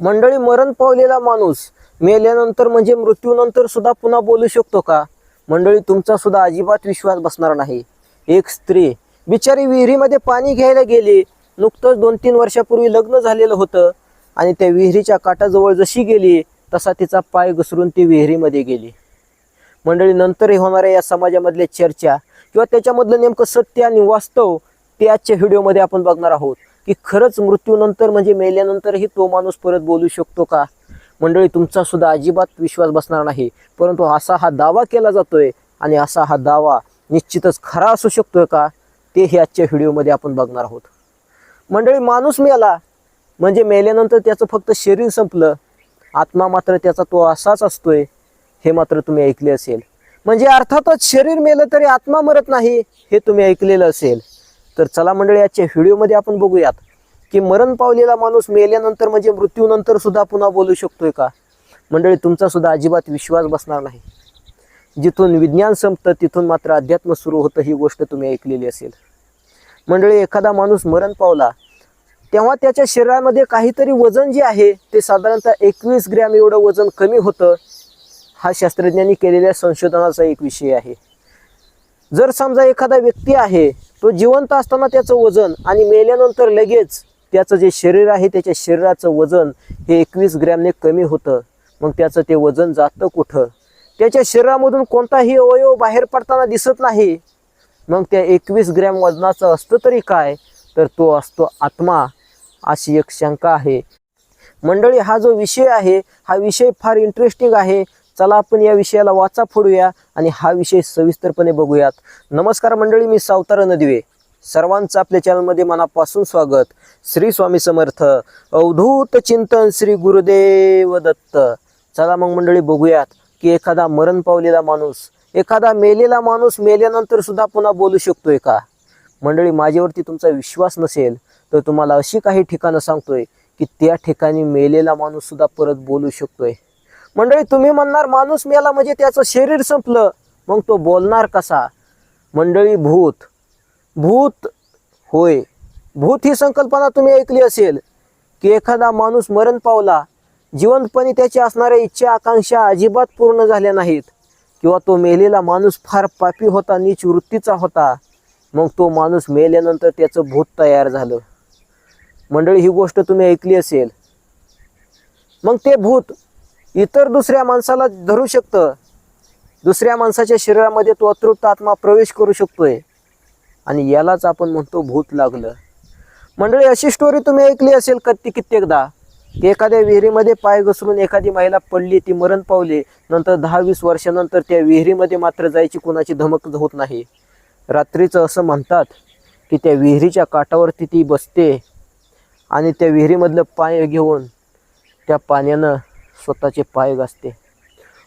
मंडळी मरण पावलेला माणूस मेल्यानंतर म्हणजे मृत्यूनंतर सुद्धा पुन्हा बोलू शकतो का? मंडळी तुमचा सुद्धा अजिबात विश्वास बसणार नाही. एक स्त्री बिचारी विहिरीमध्ये पाणी घ्यायला गेली. नुकतंच दोन तीन वर्षापूर्वी लग्न झालेलं होतं आणि त्या विहिरीच्या काठाजवळ जशी गेली तसा तिचा पाय घसरून ती विहिरीमध्ये गेली. मंडळी नंतरही होणाऱ्या या समाजामधल्या चर्चा किंवा त्याच्यामधलं नेमकं सत्य आणि वास्तव ते आजच्या व्हिडिओमध्ये आपण बघणार आहोत. की खरंच मृत्यूनंतर म्हणजे मेल्यानंतरही तो माणूस परत बोलू शकतो का? मंडळी तुमचा सुद्धा अजिबात विश्वास बसणार नाही. परंतु असा हा दावा केला जातोय आणि असा हा दावा निश्चितच खरा असू शकतोय का? ते हे आजच्या व्हिडिओमध्ये आपण बघणार आहोत. मंडळी माणूस मेला म्हणजे मेल्यानंतर त्याचं फक्त शरीर संपलं. आत्मा मात्र त्याचा तो असाच असतोय हे मात्र तुम्ही ऐकले असेल. म्हणजे अर्थातच शरीर मेलं तरी आत्मा मरत नाही हे तुम्ही ऐकलेलं असेल. तर चला मंडळी आजच्या व्हिडिओमध्ये आपण बघूयात की मरण पावलेला माणूस मेल्यानंतर म्हणजे मृत्यूनंतर सुद्धा पुन्हा बोलू शकतोय का? मंडळी तुमचा सुद्धा अजिबात विश्वास बसणार नाही. जिथून विज्ञान संपतं तिथून मात्र अध्यात्म सुरू होतं ही गोष्ट तुम्ही ऐकलेली असेल. मंडळी एखादा माणूस मरण पावला तेव्हा त्याच्या शरीरामध्ये काहीतरी वजन जे आहे ते साधारणतः एकवीस ग्रॅम एवढं वजन कमी होतं हा शास्त्रज्ञांनी केलेल्या संशोधनाचा एक विषय आहे. जर समजा एखादा व्यक्ती आहे तो जिवंत असताना त्याचं वजन आणि मेल्यानंतर लगेच त्याचं जे शरीर आहे त्याच्या शरीराचं वजन हे एकवीस ग्रॅमने कमी होतं. मग त्याचं ते वजन जातं कुठं? त्याच्या शरीरामधून कोणताही अवयव बाहेर पडताना दिसत नाही. मग त्या एकवीस ग्रॅम वजनाचं असतं तरी काय? तर तो असतो आत्मा अशी एक शंका आहे. मंडळी हा जो विषय आहे हा विषय फार इंटरेस्टिंग आहे. चला आपण या विषयाला वाचा फोडूया आणि हा विषय सविस्तरपणे बघूयात. नमस्कार मंडळी मी सावतारा नदीवे. सर्वांचं आपल्या चॅनलमध्ये मनापासून स्वागत. श्री स्वामी समर्थ. अवधूत चिंतन श्री गुरुदेव दत्त. चला मग मंडळी बघूयात की एखादा मरण पावलेला माणूस एखादा मेलेला माणूस मेल्यानंतर सुद्धा पुन्हा बोलू शकतोय का? मंडळी माझ्यावरती तुमचा विश्वास नसेल तर तुम्हाला अशी काही ठिकाणं सांगतोय की त्या ठिकाणी मेलेला माणूस सुद्धा परत बोलू शकतोय. मंडळी तुम्ही म्हणणार माणूस मेला म्हणजे त्याचं शरीर संपलं मग तो बोलणार कसा? मंडळी भूत. भूत होय. भूत ही संकल्पना तुम्ही ऐकली असेल की एखादा माणूस मरण पावला जिवंतपणे त्याची असणाऱ्या इच्छा आकांक्षा अजिबात पूर्ण झाल्या नाहीत किंवा तो मेलेला माणूस फार पापी होता नीच वृत्तीचा होता मग तो माणूस मेल्यानंतर त्याचं भूत तयार झालं. मंडळी ही गोष्ट तुम्ही ऐकली असेल. मग ते भूत इतर दुसऱ्या माणसाला धरू शकतं. दुसऱ्या माणसाच्या शरीरामध्ये तो अतृप्त आत्मा प्रवेश करू शकतोय. आणि यालाच आपण म्हणतो भूत लागलं. मंडळी अशी स्टोरी तुम्ही ऐकली असेल कत्ती कित्येकदा. की एखाद्या विहिरीमध्ये पाय घसरून एखादी महिला पडली ती मरण पावली नंतर दहा वीस वर्षानंतर त्या विहिरीमध्ये मात्र जायची कुणाची धमक होत नाही. रात्रीचं असं म्हणतात की त्या विहिरीच्या काठावरती ती बसते आणि त्या विहिरीमधलं पाय घेऊन त्या पाण्यानं स्वतःचे पाय घासते.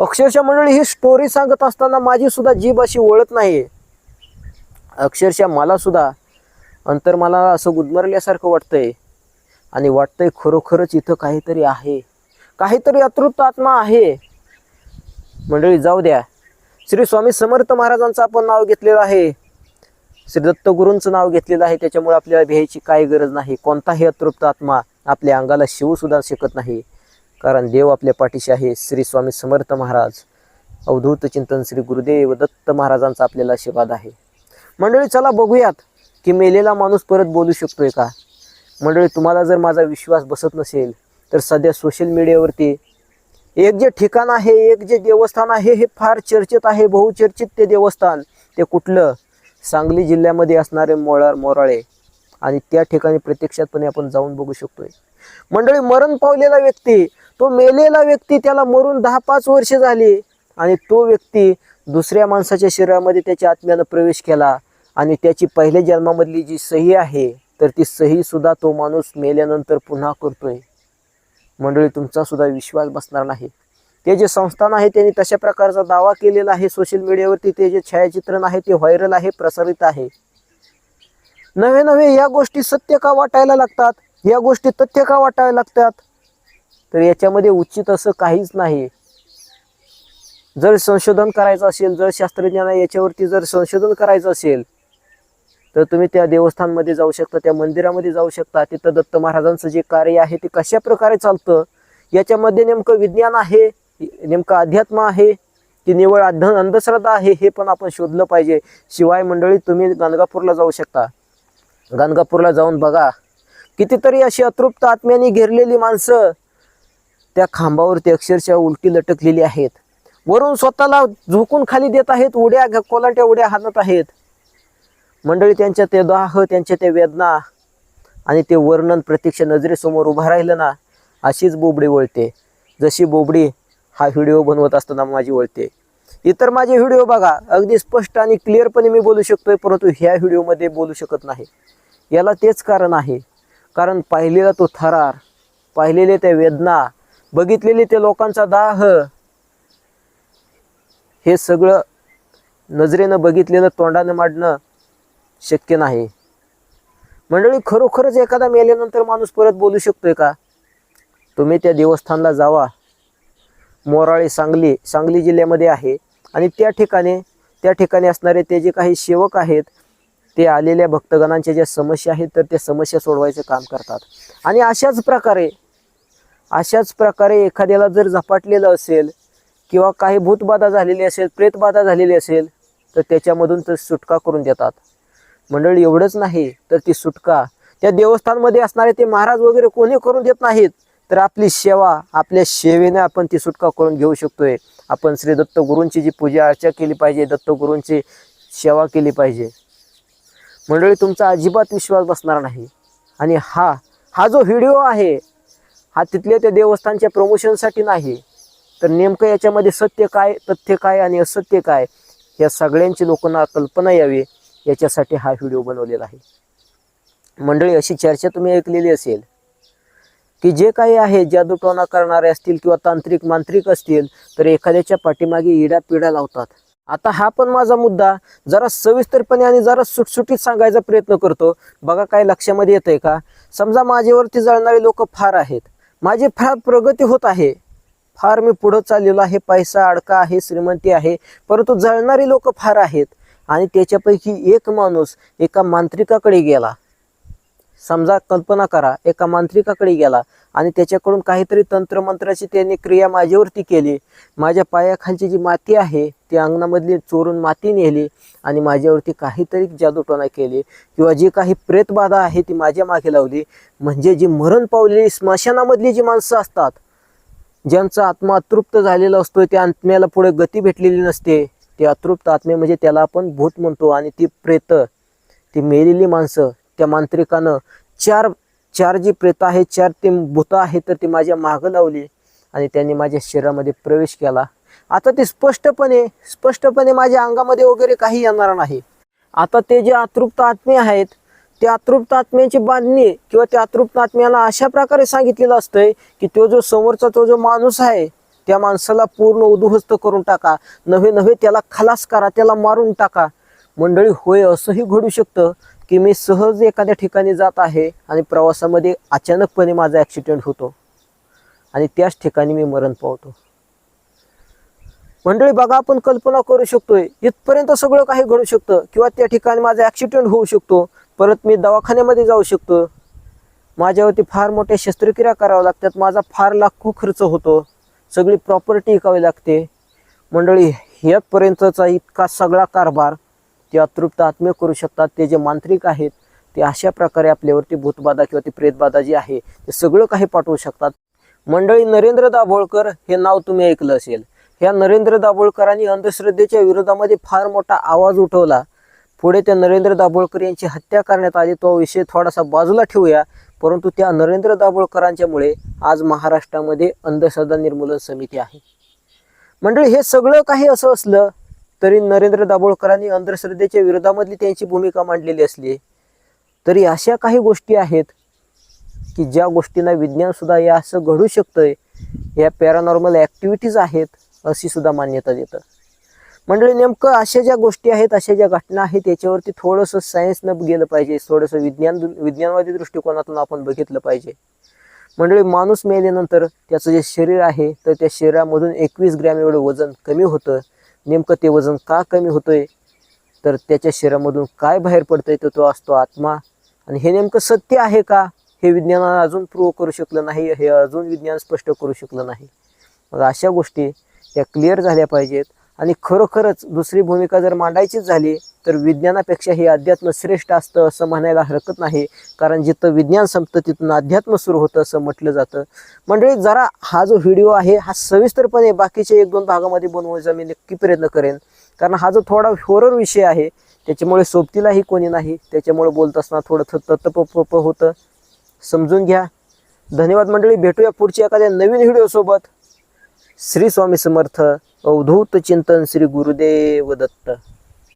अक्षरशः मंडळी ही स्टोरी सांगत असताना माझी सुद्धा जीभ अशी वळत नाही अक्षरशः मला सुद्धा अंतर मला असं गुदमरल्यासारखं वाटतंय. आणि वाटतंय खरोखरच इथं काहीतरी आहे. काहीतरी अतृप्त आत्मा आहे. मंडळी जाऊ द्या. श्री स्वामी समर्थ महाराजांचं आपण नाव घेतलेलं आहे. श्री दत्तगुरूंचं नाव घेतलेलं आहे. त्याच्यामुळे आपल्याला भ्यायची काही गरज नाही. कोणताही अतृप्त आत्मा आपल्या अंगाला शिवू सुद्धा शकत नाही. कारण देव आपल्या पाठीशी आहे. श्री स्वामी समर्थ महाराज अवधूत चिंतन श्री गुरुदेव दत्त महाराजांचा आपल्याला आशीर्वाद आहे. मंडळी चला बघूयात की मेलेला माणूस परत बोलू शकतोय का? मंडळी तुम्हाला जर माझा विश्वास बसत नसेल तर सध्या सोशल मीडियावरती एक जे ठिकाण आहे एक जे देवस्थान आहे हे फार चर्चेत आहे बहुचर्चित ते देवस्थान. ते कुठलं? सांगली जिल्ह्यामध्ये असणारे मोळार मोराळे. आणि त्या ठिकाणी प्रत्यक्षातपणे आपण जाऊन बघू शकतोय. मंडळी मरण पावलेला व्यक्ती तो मेलेला व्यक्ती त्याला मरून दहा पाच वर्ष झाली. आणि तो व्यक्ती दुसऱ्या माणसाच्या शरीरामध्ये त्याच्या आत्म्यानं प्रवेश केला. आणि त्याची पहिल्या जन्मामधली जी सही आहे तर ती सही सुद्धा तो माणूस मेल्यानंतर पुन्हा करतोय. मंडळी तुमचा सुद्धा विश्वास बसणार नाही. ते जे संस्थान आहे त्यांनी तशा प्रकारचा दावा केलेला आहे सोशल मीडियावरती ते जे छायाचित्रण आहे ते व्हायरल आहे प्रसारित आहे. नवे नवे या गोष्टी सत्य का वाटायला लागतात? या गोष्टी तथ्य का वाटायला लागतात? तर याच्यामध्ये उचित असं काहीच नाही. जर संशोधन करायचं असेल जर शास्त्रज्ञांना याच्यावरती जर संशोधन करायचं असेल तर तुम्ही त्या देवस्थानमध्ये जाऊ शकता त्या मंदिरामध्ये जाऊ शकता. तिथं दत्त महाराजांचं जे कार्य आहे ते कशा प्रकारे चालतं याच्यामध्ये नेमकं विज्ञान आहे नेमकं अध्यात्म आहे की निवळ अध अंधश्रद्धा आहे हे पण आपण शोधलं पाहिजे. शिवाय मंडळी तुम्ही गाणगापूरला जाऊ शकता. गाणगापूरला जाऊन बघा. कितीतरी अशी अतृप्त आत्म्याने घेरलेली माणसं त्या खांबावरती अक्षरशः उलटी लटकलेली आहेत. वरून स्वतःला झोकून खाली देत आहेत उड्या कोलाट्या उड्या हाणत आहेत. मंडळी त्यांच्या ते दाह त्यांच्या त्या वेदना आणि ते वर्णन प्रत्यक्ष नजरेसमोर उभं राहिलं ना अशीच बोबडी वळते. जशी बोबडी हा व्हिडिओ बनवत असताना माझी वळते. इतर माझे व्हिडिओ बघा अगदी स्पष्ट आणि क्लिअरपणे मी बोलू शकतोय परंतु ह्या व्हिडिओमध्ये बोलू शकत नाही. याला तेच कारण आहे. कारण पाहिलेला तो थरार पाहिलेले त्या वेदना बघितलेले ते लोकांचा दाह. हे सगळं नजरेनं बघितलेलं तोंडानं मांडणं शक्य नाही. मंडळी खरोखरच एखादा मेल्यानंतर माणूस परत बोलू शकतोय का? तुम्ही त्या देवस्थानला जावा. मोराळी सांगली सांगली जिल्ह्यामध्ये आहे. आणि त्या ठिकाणी त्या ठिकाणी असणारे ते जे काही सेवक आहेत ते आलेल्या भक्तगणांच्या ज्या समस्या आहेत तर त्या समस्या सोडवायचं काम करतात. आणि अशाच प्रकारे अशाच प्रकारे एखाद्याला जर झपाटलेलं असेल किंवा काही भूतबाधा झालेली असेल प्रेतबाधा झालेली असेल तर त्याच्यामधून तर सुटका करून देतात. मंडळी एवढंच नाही तर ती सुटका. त्या देवस्थानमध्ये असणारे ते महाराज वगैरे कोणी करून देत नाहीत तर आपली सेवा आपल्या सेवेने आपण ती सुटका करून घेऊ शकतोय. आपण श्री दत्तगुरूंची जी पूजा अर्चा केली पाहिजे दत्तगुरूंची सेवा केली पाहिजे. मंडळी तुमचा अजिबात विश्वास बसणार नाही. आणि हा हा जो व्हिडिओ आहे हा तिथल्या त्या देवस्थानच्या प्रमोशनसाठी नाही. तर नेमकं याच्यामध्ये सत्य काय तथ्य काय आणि असत्य काय या सगळ्यांची लोकांना कल्पना यावी याच्यासाठी हा व्हिडिओ बनवलेला आहे. मंडळी अशी चर्चा तुम्ही ऐकलेली असेल की जे काही आहे जादूटोना करणारे असतील किंवा तांत्रिक मांत्रिक असतील तर एखाद्याच्या पाठीमागे इडा पिढा लावतात. आता हा पण माझा मुद्दा जरा सविस्तरपणे आणि जरा सुटसुटीत सांगायचा प्रयत्न करतो. बघा काय लक्षामध्ये येतंय का? समजा माझ्यावरती जळणारे लोक फार आहेत. माझी फार प्रगती होत आहे. फार मी पुढं चाललेलो आहे. पैसा अडका आहे श्रीमंती आहे. परंतु जळणारी लोक फार आहेत. आणि त्याच्यापैकी एक माणूस एका मांत्रिकाकडे गेला. समजा कल्पना करा एका मांत्रिकाकडे गेला आणि त्याच्याकडून काहीतरी तंत्रमंत्राची त्यांनी क्रिया माझ्यावरती केली. माझ्या पायाखालची जी माती आहे ती अंगणामधली चोरून माती नेली आणि माझ्यावरती काहीतरी जादूटोना केली किंवा जी काही प्रेतबाधा आहे ती माझ्या मागे लावली. म्हणजे जी मरण पावलेली स्मशानामधली जी माणसं असतात ज्यांचा आत्मा अतृप्त झालेला असतो त्या आत्म्याला पुढे गती भेटलेली नसते. ते अतृप्त आत्मे म्हणजे त्याला आपण भूत म्हणतो आणि ती प्रेत ती मेलेली माणसं त्या मांत्रिकानं चार चार जी प्रेत आहे चार ते भूत आहेत तर ती माझ्या मागं लावली आणि त्यांनी माझ्या शरीरामध्ये प्रवेश केला. आता ते स्पष्टपणे स्पष्टपणे माझ्या अंगामध्ये वगैरे काही येणार नाही. आता ते जे अतृप्त आत्मे आहेत त्या अतृप्त आत्म्याची बांधणी किंवा त्या अतृप्त आत्म्याला अशा प्रकारे सांगितलेलं असतंय की तो जो समोरचा तो जो माणूस आहे त्या माणसाला पूर्ण उद्ध्वस्त करून टाका. नव्हे नव्हे त्याला खलास करा त्याला मारून टाका. मंडळी होय असंही घडू शकतं की मी सहज एखाद्या ठिकाणी जात आहे आणि प्रवासामध्ये अचानकपणे माझा ॲक्सिडेंट होतो. आणि त्याच ठिकाणी मी मरण पावतो. मंडळी बघा आपण कल्पना करू शकतोय इथपर्यंत सगळं काही घडू शकतं किंवा त्या ठिकाणी माझा ॲक्सिडेंट होऊ शकतो. परत मी दवाखान्यामध्ये जाऊ शकतो. माझ्यावरती फार मोठ्या शस्त्रक्रिया कराव्या लागतात. माझा फार लाखो खर्च होतो. सगळी प्रॉपर्टी विकावी लागते. मंडळी ह्यापर्यंतचा इतका सगळा कारभार ते अतृप्त आत्मे करू शकतात. ते जे मांत्रिक आहेत ते अशा प्रकारे आपल्यावरती भूतबाधा किंवा ती प्रेतबाधा जी आहे ते सगळं काही पाठवू शकतात. मंडळी नरेंद्र दाभोळकर हे नाव तुम्ही ऐकलं असेल. ह्या नरेंद्र दाभोळकरांनी अंधश्रद्धेच्या विरोधामध्ये फार मोठा आवाज उठवला. पुढे त्या नरेंद्र दाभोळकर यांची हत्या करण्यात आली तो विषय थोडासा बाजूला ठेवूया. परंतु त्या नरेंद्र दाभोळकरांच्यामुळे आज महाराष्ट्रामध्ये अंधश्रद्धा निर्मूलन समिती आहे. मंडळी हे सगळं काही असं असलं तरी नरेंद्र दाभोळकरांनी अंधश्रद्धेच्या विरोधामधली त्यांची भूमिका मांडलेली असली तरी अशा काही गोष्टी आहेत की ज्या गोष्टींना विज्ञानसुद्धा या असं घडू शकतंय या पॅरानॉर्मल ॲक्टिव्हिटीज आहेत अशी सुद्धा मान्यता देतं. मंडळी नेमकं अशा ज्या गोष्टी आहेत अशा ज्या घटना आहेत याच्यावरती थोडंसं सायन्सनं गेलं पाहिजे थोडंसं विज्ञान विज्ञानवादी दृष्टिकोनातून आपण बघितलं पाहिजे. मंडळी माणूस मेल्यानंतर त्याचं जे शरीर आहे तर त्या शरीरामधून एकवीस ग्रॅम एवढं वजन कमी होतं. नेमकं ते वजन का कमी होतंय? तर त्याच्या शरीरामधून काय बाहेर पडतंय तर तो असतो आत्मा. आणि हे नेमकं सत्य आहे का? हे विज्ञानानं अजून प्रूव्ह करू शकलं नाही हे अजून विज्ञान स्पष्ट करू शकलं नाही. मग अशा गोष्टी त्या क्लिअर झाल्या पाहिजेत. आणि खरोखरच दुसरी भूमिका जर मांडायचीच झाली तर विज्ञानापेक्षा हे अध्यात्म श्रेष्ठ असतं असं म्हणायला हरकत नाही. कारण जिथं विज्ञान संपतं तिथून अध्यात्म सुरू होतं असं म्हटलं जातं. मंडळी जरा हा जो व्हिडिओ आहे हा सविस्तरपणे बाकीच्या एक दोन भागामध्ये बनवायचा मी नक्की प्रयत्न करेन. कारण हा जो थोडा होरर विषय आहे त्याच्यामुळे सोबतीलाही कोणी नाही. त्याच्यामुळे बोलत असताना थोडं तत्प होतं. समजून घ्या. धन्यवाद मंडळी. भेटूया पुढच्या एखाद्या नवीन व्हिडिओसोबत श्री स्वामी समर्थ. अवधूत चिंतन श्री गुरुदेव दत्त.